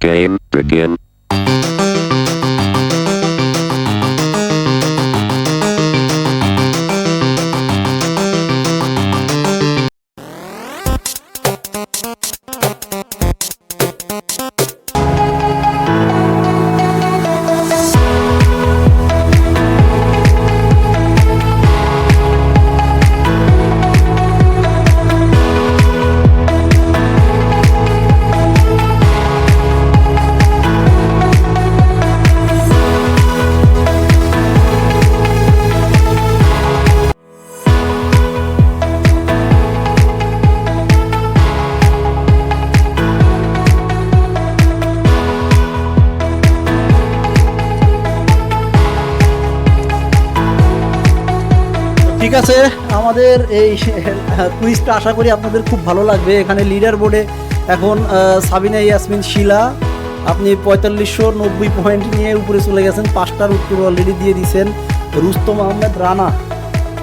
Game begin. ঠিক আছে, আমাদের এই কুইজটা আশা করি আপনাদের খুব ভালো লাগবে। এখানে লিডার বোর্ডে এখন সাবিনা, ইয়াসমিন, শিলা, আপনি পঁয়তাল্লিশশো নব্বই পয়েন্ট নিয়ে উপরে চলে গেছেন, পাঁচটার উত্তর অলরেডি দিয়ে দিয়েছেন রুস্তম আহমেদ রানা,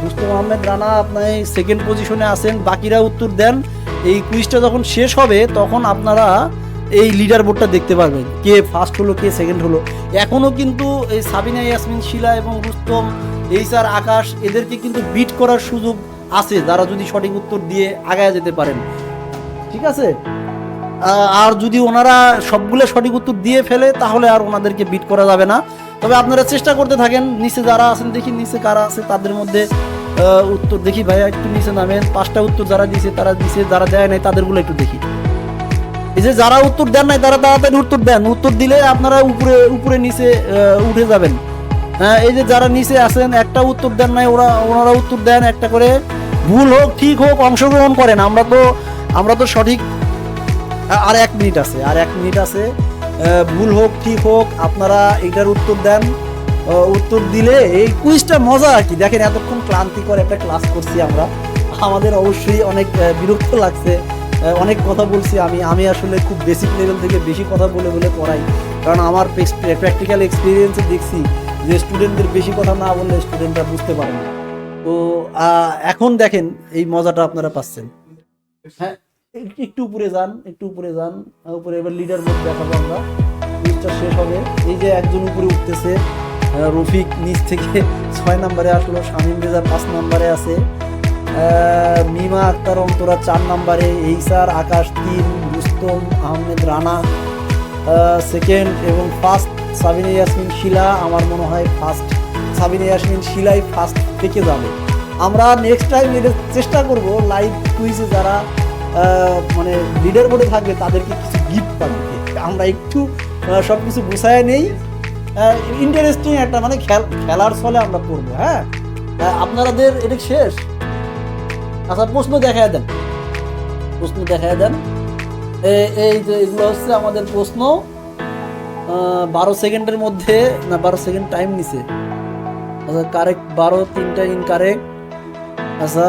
রুস্তম আহমেদ রানা আপনি সেকেন্ড পজিশনে আছেন, বাকিরা উত্তর দেন। এই কুইজটা যখন শেষ হবে, তখন আপনারা এই লিডার বোর্ডটা দেখতে পারবেন, কে ফার্স্ট হলো, কে সেকেন্ড হলো। এখনও কিন্তু এই সাবিনা, ইয়াসমিন, শিলা এবং রুস্তম এই স্যার আকাশ, এদেরকে কিন্তু বিট করার সুযোগ আছে, যারা যদি সঠিক উত্তর দিয়ে আগায় যেতে পারেন। ঠিক আছে? আর যদি ওনারা সবগুলো সঠিক উত্তর দিয়ে ফেলে, তাহলে আর ওনাদেরকে বিট করা যাবে না। তবে আপনারা চেষ্টা করতে থাকেন, নিচে যারা আছেন, দেখি নিচে কারা আছে, তাদের মধ্যে উত্তর দেখি, ভাইয়া একটু নিচে নামেন। পাঁচটা উত্তর যারা দিয়েছে, তারা দিয়েছে, যারা দেয় নাই, তাদেরগুলো একটু দেখি। এই যে যারা উত্তর দেন নাই, তারা তাড়াতাড়ি উত্তর দেন। উত্তর দিলে আপনারা উপরে উপরে নিচে উঠে যাবেন। হ্যাঁ এই যে যারা নিচে আছেন, একটা উত্তর দেন নাই, ওরা, ওনারা উত্তর দেন, একটা করে ভুল হোক, ঠিক হোক, অংশগ্রহণ করেন। আমরা তো আমরা তো সঠিক, আর এক মিনিট আছে, আর এক মিনিট আছে। ভুল হোক, ঠিক হোক, আপনারা এটার উত্তর দেন। উত্তর দিলে এই কুইজটা মজা আর কি। দেখেন, এতক্ষণ ক্লান্তিকর একটা ক্লাস করছি আমরা। আমাদের অবশ্যই অনেক বিরক্ত লাগছে। অনেক কথা বলছি আমি। আমি আসলে খুব বেসিক লেভেল থেকে বেশি কথা বলে বলে পড়াই। কারণ আমার প্র্যাকটিক্যাল এক্সপিরিয়েন্সে দেখছি যে স্টুডেন্টদের বেশি কথা না বললে স্টুডেন্টরা বুঝতে পারে না। তো এখন দেখেন এই মজাটা আপনারা পাচ্ছেন। হ্যাঁ একটু উপরে যান, একটু উপরে যান উপরে এবার লিডার বোর্ড দেখাবো আমরা। কুইজটা শেষ হবে। এই যে একজন উপরে উঠতেছে রফিক নিচ থেকে ছয় নম্বরে আসলো, শামীম রেজা পাঁচ নম্বরে আছে। মিমা আক্তার অন্তরা চার নম্বরে, এইসার আকাশ তিন, রুস্তম আহমেদ রানা। সেকেন্ড এবং ফার্স্ট সাবিনা ইয়াসমিন, শিলা, আমার মনে হয় ফার্স্ট সাবিনা ইয়াসমিন, শিলাই ফার্স্ট থেকে যাবে। আমরা নেক্সট টাইম এদের চেষ্টা করব লাইভ কুইজে যারা মানে লিডার বোর্ডে থাকবে, তাদেরকে কিছু গিফট পাবে। আমরা একটু সব কিছু গুছায় নেই। ইন্টারেস্টিং একটা মানে খেল- খেলার ফলে আমরা করব হ্যাঁ? আপনাদের এটা শেষ। আচ্ছা প্রশ্ন দেখায় দেন। প্রশ্ন দেখায় দেন। এই যে, এগুলো হচ্ছে আমাদের প্রশ্ন। বারো সেকেন্ডের মধ্যে, না, বারো সেকেন্ড টাইম নিছে। আচ্ছা কারেক্ট বারো, তিনটা ইনকারেক্ট আচ্ছা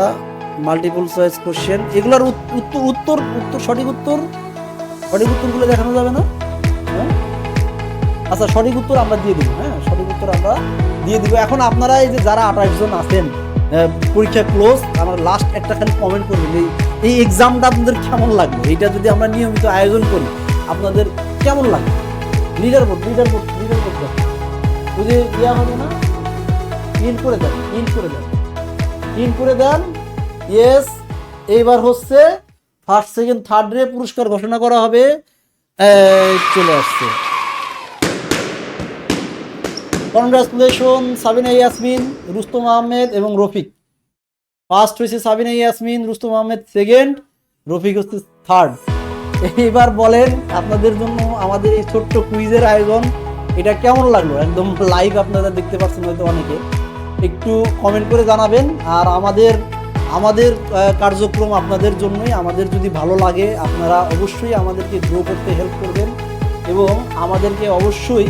মাল্টিপল চয়েস কোশ্চেন এগুলোর উত্তর উত্তর উত্তর, সঠিক উত্তর? সঠিক উত্তরগুলো দেখানো যাবে না? হ্যাঁ? আচ্ছা সঠিক উত্তর আমরা দিয়ে দিব হ্যাঁ? সঠিক উত্তর আমরা দিয়ে দিব। এখন আপনারা এই যে যারা আঠাশ জন আছেন পরীক্ষা ক্লোজ আমরা লাস্ট একটা খালি কমেন্ট করবেন, এই এই এক্সামটা আপনাদের কেমন লাগবে এটা যদি আমরা নিয়মিত আয়োজন করি, আপনাদের কেমন লাগবে leader board leader board leader board যদি ইয়া হবে না ইন করে দেন ইন করে দেন। ইন করে দেন ইয়েস এইবার হচ্ছে ফার্স্ট সেকেন্ড থার্ড রে পুরস্কার ঘোষণা করা হবে। চলে আসছে। কনগ্রাচুলেশন সাবিনা ইয়াসমিন, রুস্তম আহমেদ এবং রফিক। ফার্স্ট হয়েছে সাবিনা ইয়াসমিন, রুস্তম আহমেদ সেকেন্ড রফিক হচ্ছে থার্ড এবার বলেন আপনাদের জন্য আমাদের এই ছোট্ট কুইজের আয়োজন, এটা কেমন লাগল? একদম লাইভ আপনারা দেখতে পাচ্ছেন হয়তো অনেকে। একটু কমেন্ট করে জানাবেন, আর আমাদের আমাদের কার্যক্রম আপনাদের জন্যই, আমাদের যদি ভালো লাগে, আপনারা অবশ্যই আমাদেরকে গ্রো করতে হেল্প করবেন। এবং আমাদেরকে অবশ্যই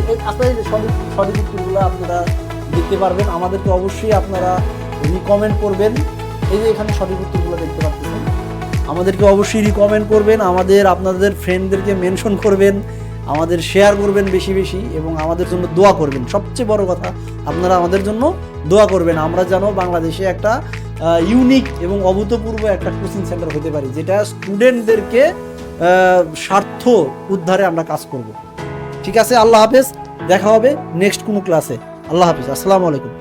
সঠিক উত্তরগুলো আপনারা দেখতে পারবেন, আমাদেরকে অবশ্যই আপনারা রিকমেন্ড করবেন। এই যে এখানে সঠিক উত্তরগুলো দেখতে পাচ্ছেন। আমাদেরকে অবশ্যই রিকমেন্ড করবেন, আমাদের আপনাদের ফ্রেন্ডদেরকে মেনশন করবেন, আমাদের শেয়ার করবেন বেশি বেশি এবং আমাদের জন্য দোয়া করবেন। সবচেয়ে বড় কথা, আপনারা আমাদের জন্য দোয়া করবেন। আমরা যেন বাংলাদেশে একটা ইউনিক এবং অভূতপূর্ব একটা কোচিং সেন্টার হতে পারি, যেটা স্টুডেন্টদেরকে স্বার্থ উদ্ধারে আমরা কাজ করব। ঠিক আছে, আল্লাহ হাফেজ, দেখা হবে নেক্সট কোনো ক্লাসে আল্লাহ হাফেজ, আসসালামু আলাইকুম।